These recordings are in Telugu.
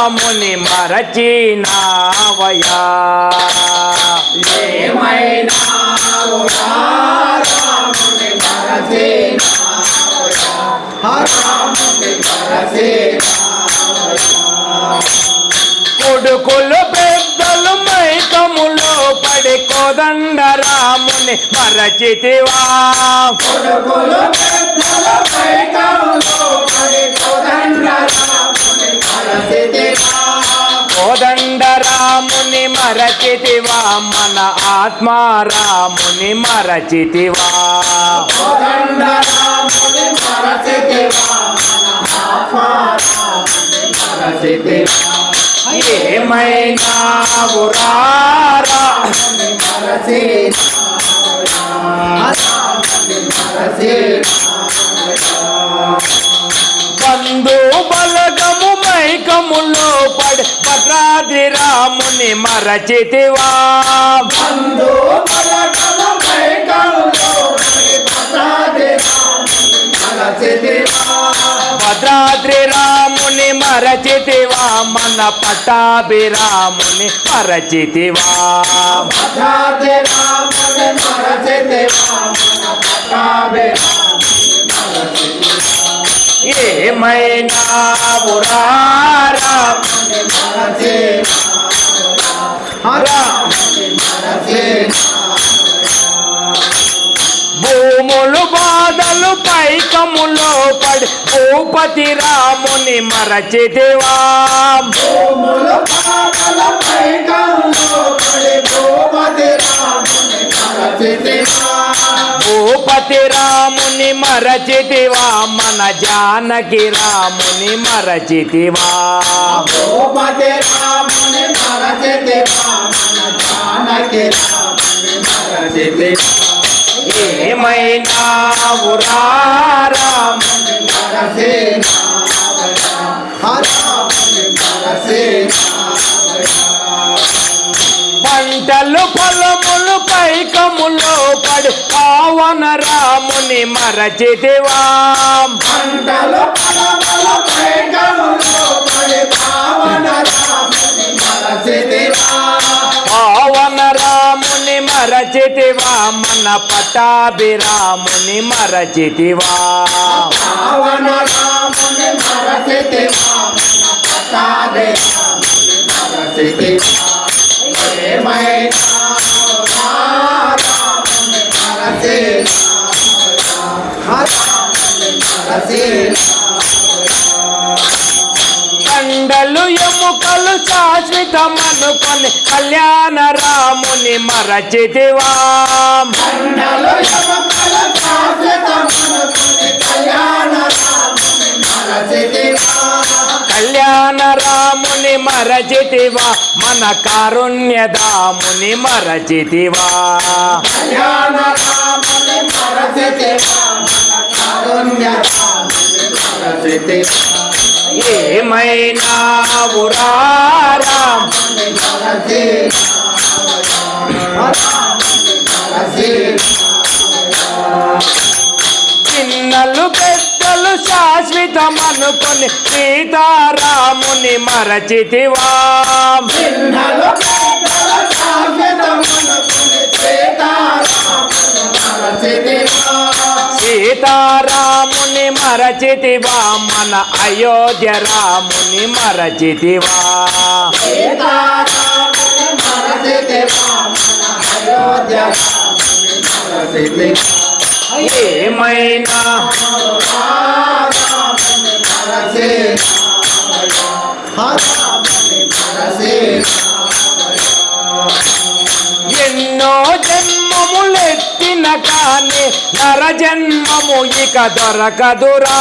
రాముని మరచినావయా కొడుకులు పెద్దలు మైకములో పడి కోదండ రాముని మరచితివా. కొడుకులు కోదండ రాముని మరచితివా మన ఆత్మ రాముని మరచితివా. మరచితివా మన ఆత్మ రాముని మరచితివా. ఏమైనా రారా రాముని మరచితివా? మరచితివా? భద్రాద్రి రాముని మరచితివా? మన పట్టాభి రాముని మరచితివా? భద్రాద్రి రాముని మరచితివా? మన పట్టాభి ఏమైనా రారా భూములు బాధలు పైకములో పడి భూపతి రాముని మరచితివా. భూములు పాదల పైకములో పడి భూపతి రాముని మరచితివా మన జానకి రాముని మరచితివా. భూపతి రాముని మరచితివా మన జానకి రాముని మరచితివా. ఏమైనా రాముని పంటలు పొలములు పైకములో పడి పావన రాముని మరచితివా. పంటలు పొలముల పైకములో పడి పావన రాముని మరచితివా. పావన రాముని మరచితివా మన పటాభి రాముని మరచితివా. పావన రాముని మరచితివా మన పట్టాభి రాముని మరచితివా. ఎముకలు శాశ్వతమనుకొని కళ్యాణ రాముని మరచితివా. కళ్యాణ రాముని మరచితివా. మన కారుణ్యదాముని మరచితివా. కళ్యాణ రాముని మరచితివా మన కారుణ్య రాముని మరచితివా. ఏమైనా ఉరారా? చిన్నలు పెద్దలు శాశ్వతమనుకొని సీతారాముని మరచితివా? చిన్నలు పెద్దల శాశ్వతమనుకుని సీతారాముని మరచితివా? మరచితివా మన అయోధ్య రాముని మరచితివా సీతారాముని మరచితివా మన అయోధ్య రాముని మరచితివా ఏమైనా జన్మము ఇక దొరకదురా.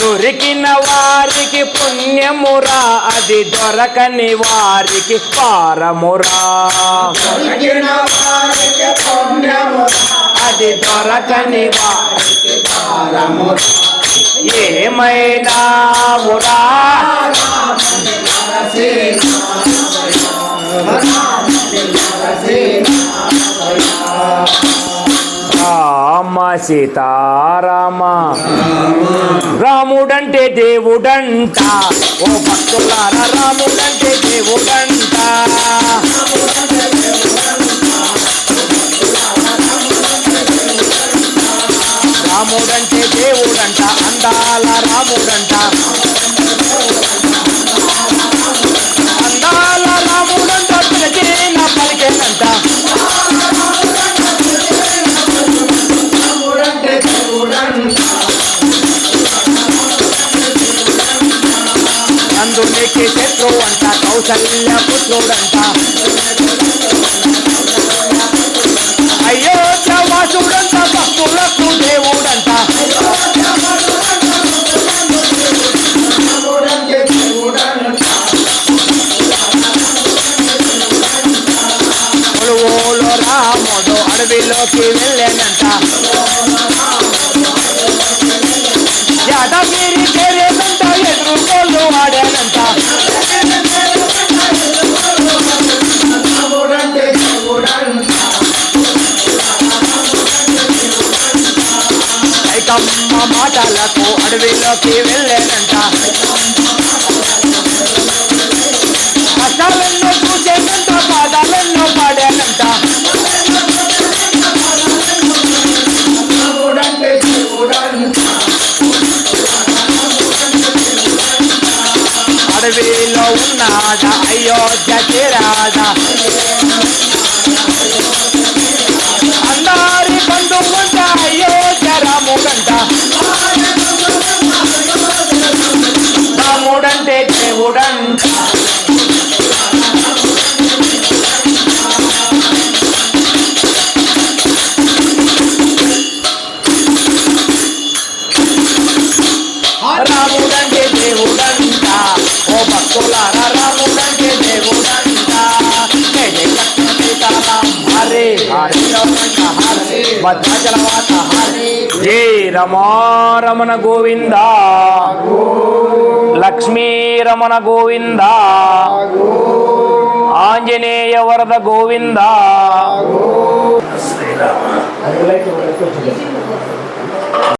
దొరికిన వారికి పుణ్యమురా అది దొరకని వారికి పారమురా అది దొరకని వారికి పారమురా ఏమైనా ఉరా రామ సీతారామ రాముడంటే దేవుడంట. ఓ భక్తులారా రాముడంటే దేవుడంట. అంట కౌసల్య పుత్రుడంట అయోధ్య వాసుడంట భక్తులకు దేవుడంట కొలువులో రాముడు అడవిలోకి వెళ్ళానంట యాదగిరి చేరేనంట ఎదురుకోళ్ళు ఆడానంట మాటలకు అడవిలోకి వెళ్ళానంట కష్టాలెన్నో చూసేనంట బాధలెన్నో పాడానంట అడవిలో ఉన్నాడ? అయోధ్య చేరాడ? రాముడంటే దేవుడంట రాముడంటే దేవుడంట ఓ భక్తులారా రాముడంటే దేవుడంట లక్ష్మీరమణ గోవింద. ఆంజనేయ వరద గోవింద. శ్రీరామ.